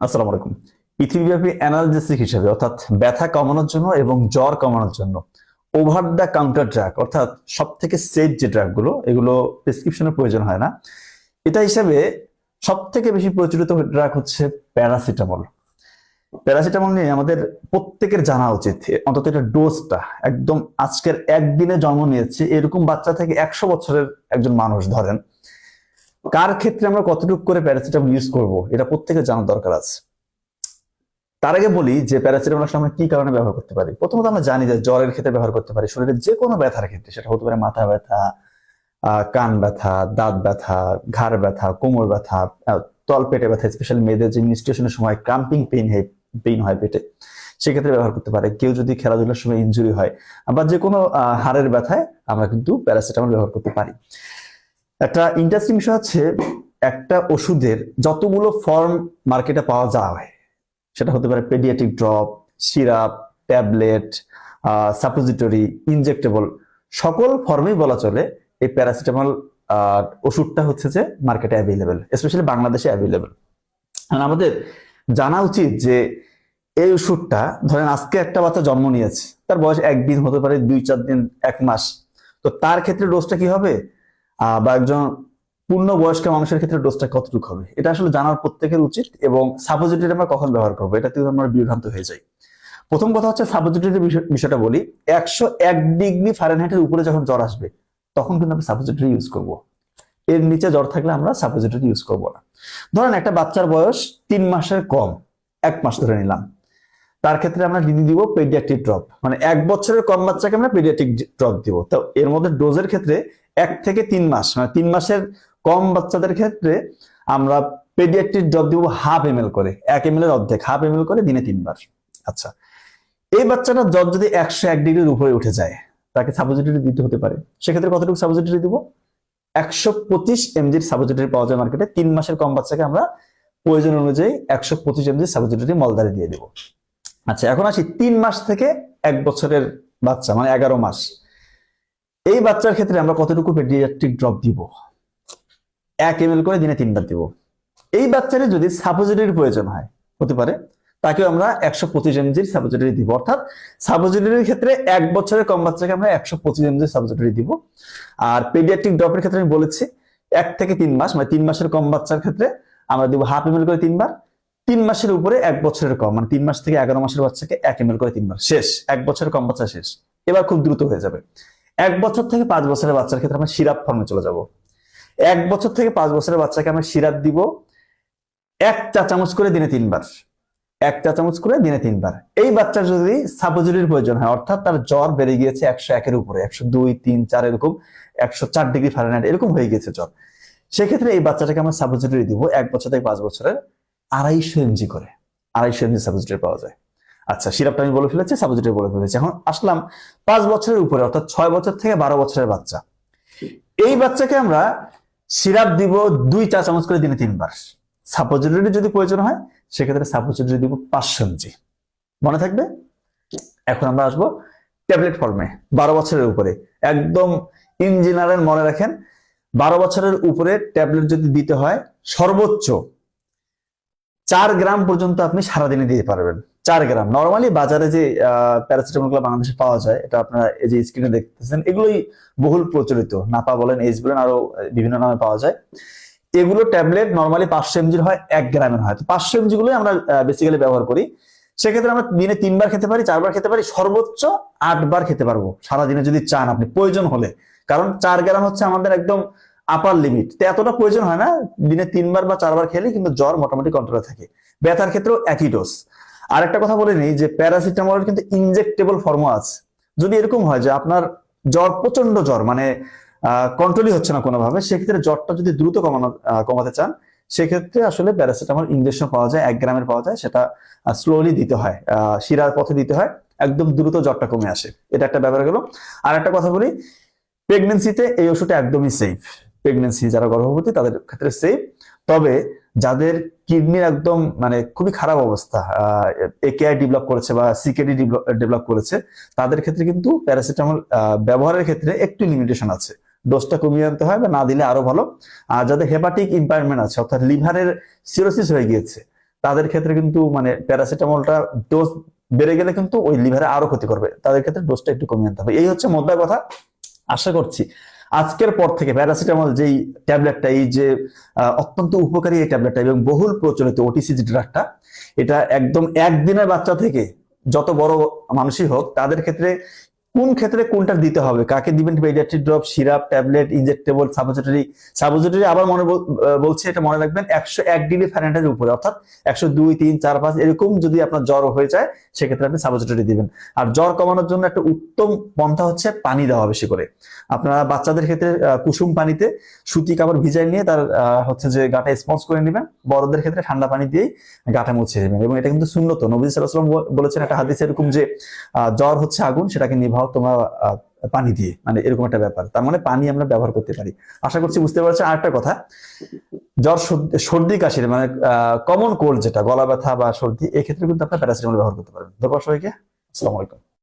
আসসালামু আলাইকুম। পৃথিবীব্যাপী অ্যানালজেসিক হিসেবে, অর্থাৎ ব্যথা কমানোর জন্য এবং জ্বর কমানোর জন্য ওভার দ্য কাউন্টার ড্রাগ অর্থাৎ সব থেকে সেফ যে ড্রাগগুলো এগুলো প্রেসক্রিপশনের প্রয়োজন হয় না। এটা হিসেবে সব থেকে বেশি প্রচলিত ড্রাগ হচ্ছে প্যারাসিটামল প্যারাসিটামল নিয়ে আমাদের প্রত্যেকের জানা উচিত অন্তত এটা ডোজটা একদম আজকের একদিনে জন্ম নিয়েছে, এরকম বাচ্চা থেকে একশো বছরের একজন মানুষ ধরেন। কার ক্ষেত্রে আমরা কতটুকু করে প্যারাসিটামল ইউজ করব? এটা প্রত্যেকে জানার দরকার আছে। তার আগে বলি যে প্যারাসিটামল আসলে আমরা কি কারণে ব্যবহার করতে পারি? প্রথমত আমরা জানি যে জ্বরের ক্ষেত্রে ব্যবহার করতে পারি। শরীরের যে কোনো ব্যথার ক্ষেত্রে, সেটা হতে পারে মাথা ব্যথা কান ব্যথা, দাঁত ব্যথা, ঘাড় ব্যথা, কোমর ব্যথা তল পেটে ব্যথা স্পেশালি মেয়েদের যে মিনিস্ট্রেশনের সময় ক্রাম্পিং পেইন হয় পেইন হয় পেটে, সেক্ষেত্রে ব্যবহার করতে পারে। কেউ যদি খেলাধুলার সময় ইনজুরি হয় বা যে কোনো হাড়ের ব্যথায় আমরা কিন্তু প্যারাসিটামল ব্যবহার করতে পারি। একটা ইন্টারেস্টিং বিষয় হচ্ছে, একটা ওষুধের যতগুলো ফর্ম মার্কেটে পাওয়া যায়, সেটা হতে পারে paediatric drop syrup tablet suppository injectable সকল ফর্মেই বলা চলে, এই প্যারাসিটামল ওষুধটা হচ্ছে যে মার্কেটে অ্যাভেলেবেল স্পেশালি বাংলাদেশে অ্যাভেলেবেল আমাদের জানা উচিত যে, এই ওষুধটা, ধরেন আজকে একটা বাচ্চা জন্ম নিয়েছে, তার বয়স একদিন হতে পারে দুই, চার দিন, এক মাস, তো তার ক্ষেত্রে ডোজটা কি হবে? বা একজন পূর্ণ বয়স্ক মানুষের ক্ষেত্রে ডোজটা কতটুকু হবে? এটা আসলে জানার প্রত্যেকের উচিত এবং সাপোজিটরি আমরা কখন ব্যবহার করব? এটা থেকে আমরা বিভ্রান্ত হয়ে যাই। প্রথম কথা হচ্ছে সাপোজিটরি বিষয়টা বলি। একশো এক ডিগ্রি ফারেনহাইটের উপরে যখন জ্বর আসবে, তখন কিন্তু আমরা সাপোজিটরি ইউজ করব। এর নিচে জ্বর থাকলে আমরা সাপোজিটরি ইউজ করব না। ধরেন একটা বাচ্চার বয়স তিন মাসের কম, এক মাস ধরে নিলাম। তার ক্ষেত্রে আমরা দিদি দিব পেডিয়াট্রিক ড্রপ মানে এক বছরের কম বাচ্চাকে আমরা পেডিয়াট্রিক ড্রপ দিব। তো এর মধ্যে ডোজের ক্ষেত্রে এক থেকে তিন মাস মানে তিন মাসের কম বাচ্চাদের ক্ষেত্রে আমরা পেডিয়াট্রিক ড্রপ দিব হাফ এম করে, এক এম এর অর্ধেক হাফ এম করে দিনে তিনবার। আচ্ছা এই বাচ্চাটা জ্বর যদি একশো এক ডিগ্রির উপরে উঠে যায়, তাকে সাপোজিটরি দিতে হতে পারে। সেক্ষেত্রে কতটুকু সাপোজিটরি দিব? একশো পঁচিশ এমজির সাপোজিটরি পাওয়া যায় মার্কেটে তিন মাসের কম বাচ্চাকে আমরা প্রয়োজন অনুযায়ী একশো পঁচিশ এমজির সাপোজিটরি মলদারে দিয়ে দেবো। আচ্ছা এখন আসি তিন মাস থেকে এক বছরের বাচ্চা মানে এগারো মাস। এই বাচ্চার ক্ষেত্রে আমরা কতটুকু পেডিয়াট্রিক ড্রপ দিব? এক এম করে দিনে তিনবার দিব। এই বাচ্চারে যদি সাপোজিটরির প্রয়োজন হয়, হতে পারে তাকে আমরা একশো পঁচিশ এমজির সাপোজিটরি দিব। অর্থাৎ সাপোজিটরির ক্ষেত্রে এক বছরের কম বাচ্চাকে আমরা একশো পঁচিশ এমজির সাপোজিটরি দিব। আর পেডিয়াট্রিক ড্রপের ক্ষেত্রে আমি বলেছি, এক থেকে তিন মাস মানে তিন মাসের কম বাচ্চার ক্ষেত্রে আমরা দিব হাফ এম করে তিনবার। তিন মাসের উপরে এক বছরের কম মানে তিন মাস থেকে এগারো মাসের বাচ্চাকে এক এম করে তিনবার। শেষ, এক বছরের কম বাচ্চা শেষ। এবার খুব দ্রুত হয়ে যাবে। এক বছর থেকে পাঁচ বছরের বাচ্চার ক্ষেত্রে আমরা সিরাপ ফর্মে চলে যাব। এক বছর থেকে পাঁচ বছরের বাচ্চাকে আমরা সিরাপ দিব এক চা চামচ করে দিনে তিনবার। এক চা চামচ করে দিনে তিনবার। এই বাচ্চার যদি সাপোজিটরির প্রয়োজন হয়, অর্থাৎ তার জ্বর বেড়ে গিয়েছে একশো একের উপরে, একশো দুই, তিন, চার এরকম, একশো চার ডিগ্রি ফারেনহাইট এরকম হয়ে গিয়েছে জ্বর। সেক্ষেত্রে এই বাচ্চাটাকে আমরা সাপোজিটরি দিব এক বছর থেকে পাঁচ বছরের আড়াইশো এমজি করে। আড়াইশো এমজি সাপোজিটরি পাওয়া যায়। আচ্ছা সিরাপটা আমি বলে ফেলেছি সাপোজিটরি বলে ফেলেছি। এখন আসলাম পাঁচ বছরের উপরে, অর্থাৎ ছয় বছর থেকে বারো বছরের বাচ্চা। এই বাচ্চাকে আমরা সিরাপ দিব দুই চা চামচ করে দিনে তিনবার। সাপোজিটরি যদি প্রয়োজন হয়, সেক্ষেত্রে সাপোজিটরি দিব পাঁচশো এমজি মনে থাকবে? এখন আমরা আসব ট্যাবলেট ফর্মে বারো বছরের উপরে। একদম ইঞ্জিনিয়ারের মনে রাখেন, বারো বছরের উপরে ট্যাবলেট যদি দিতে হয়, সর্বোচ্চ চার গ্রাম পর্যন্ত আপনি সারাদিনে দিতে পারবেন। চার গ্রাম। নর্মালি বাজারে যে প্যারাসিটামলগুলো বাংলাদেশে পাওয়া যায়, এটা আপনারা এই যে স্ক্রিনে দেখতেছেন, এগুলোই বহুল প্রচলিত। নাপা বলেন, এইচ বলেন, আরও বিভিন্ন নামে পাওয়া যায়। এগুলো ট্যাবলেট নর্মালি পাঁচশো এমজির হয়, এক গ্রামের হয়। তো পাঁচশো এমজি গুলোই আমরা বেসিক্যালি ব্যবহার করি। সেক্ষেত্রে আমরা দিনে তিনবার খেতে পারি, চারবার খেতে পারি, সর্বোচ্চ আটবার খেতে পারব। সারাদিনে যদি চান আপনি, প্রয়োজন হলে। কারণ চার গ্রাম হচ্ছে আমাদের একদম আপার লিমিট তো এতটা প্রয়োজন হয় না, দিনে তিনবার বা চারবার খেলে কিন্তু জ্বর মোটামুটি কন্ট্রোলে থাকে। ব্যথার ক্ষেত্রেও একই ডোজ আর একটা কথা বলে নিই যে প্যারাসিটামলের কিন্তু ইনজেক্টেবল ফর্মও আছে। যদি এরকম হয় যে আপনার জ্বর প্রচণ্ড জ্বর মানে কন্ট্রোলই হচ্ছে না কোনোভাবে, সেক্ষেত্রে জ্বরটা যদি দ্রুত কমানো কমাতে চান, সেক্ষেত্রে আসলে প্যারাসিটামল ইঞ্জেকশন পাওয়া যায়, এক গ্রামের পাওয়া যায়, সেটা স্লোলি দিতে হয় শিরার পথে দিতে হয়, একদম দ্রুত জ্বরটা কমে আসে। এটা একটা ব্যাপার গেল আর একটা কথা বলি প্রেগনেন্সিতে এই ওষুধটা একদমই সেফ প্রেগনেন্সি যারা গর্ভবতী, তাদের ক্ষেত্রে সেফ তবে যাদের কিডনির একদম মানে খুবই খারাপ অবস্থা একেআই ডেভেলপ করেছে বা সিকেডি ডেভেলপ করেছে, তাদের ক্ষেত্রে কিন্তু প্যারাসিটামল ব্যবহারের ক্ষেত্রে একটু লিমিটেশন আছে। ডোজটা কমিয়ে আনতে হয় বা না দিলে আরও ভালো। আর যাদের হেপাটিক ইম্পায়ারমেন্ট আছে, অর্থাৎ লিভারের সিরোসিস হয়ে গিয়েছে, তাদের ক্ষেত্রে কিন্তু মানে প্যারাসিটামলটা ডোজ বেড়ে গেলে কিন্তু ওই লিভারে আরও ক্ষতি করবে। তাদের ক্ষেত্রে ডোজটা একটু কমিয়ে আনতে হবে। এই হচ্ছে মোদ্দা কথা। আশা করছি আজকের পর থেকে প্যারাসিটামল যেই ট্যাবলেটটা, এই যে অত্যন্ত উপকারী এই ট্যাবলেটটা এবং বহুল প্রচলিত ওটিসি যে ড্রাগটা, এটা একদম একদিনের বাচ্চা থেকে যত বড় মানুষই হোক, তাদের ক্ষেত্রে কোন ক্ষেত্রে কোনটা দিতে হবে? কাকে দিবেন? Paediatric drop syrup tablet injectable suppository suppository আবার মনে বলছি, এটা মনে রাখবেন, একশো এক ডিগ্রি ফ্যারেনহাইটের উপরে, অর্থাৎ একশো দুই, তিন, চার, পাঁচ, এরকম যদি আপনার জ্বর হয়ে যায়, সেক্ষেত্রে আপনি সাপোজিটরি দিবেন। আর জ্বর কমানোর জন্য একটা উত্তম পন্থা হচ্ছে পানি দেওয়া বেশি করে। আপনারা বাচ্চাদের ক্ষেত্রে কুসুম পানিতে সুতি কাপড় ভিজাই নিয়ে তার হচ্ছে যে গাটা স্পঞ্জ করে নেবেন। বড়দের ক্ষেত্রে ঠান্ডা পানি দিয়েই গাটা মুছে নেবেন। এবং এটা কিন্তু শূন্যত নবী সাল্লাম বলেছেন একটা হাদিস এরকম যে জ্বর হচ্ছে আগুন, সেটাকে নিভাও তোমরা আহ, পানি দিয়ে মানে এরকম একটা ব্যাপার। তার মানে পানি আমরা ব্যবহার করতে পারি। আশা করছি বুঝতে পারছি। আর একটা কথা জ্বর সর্দি- কাশির মানে কমন কোল্ড যেটা গলা ব্যথা বা সর্দি এক্ষেত্রে কিন্তু আপনার প্যারাসিটামল ব্যবহার করতে পারবেন। ধন্যবাদ সবাইকে। আসসালামু আলাইকুম।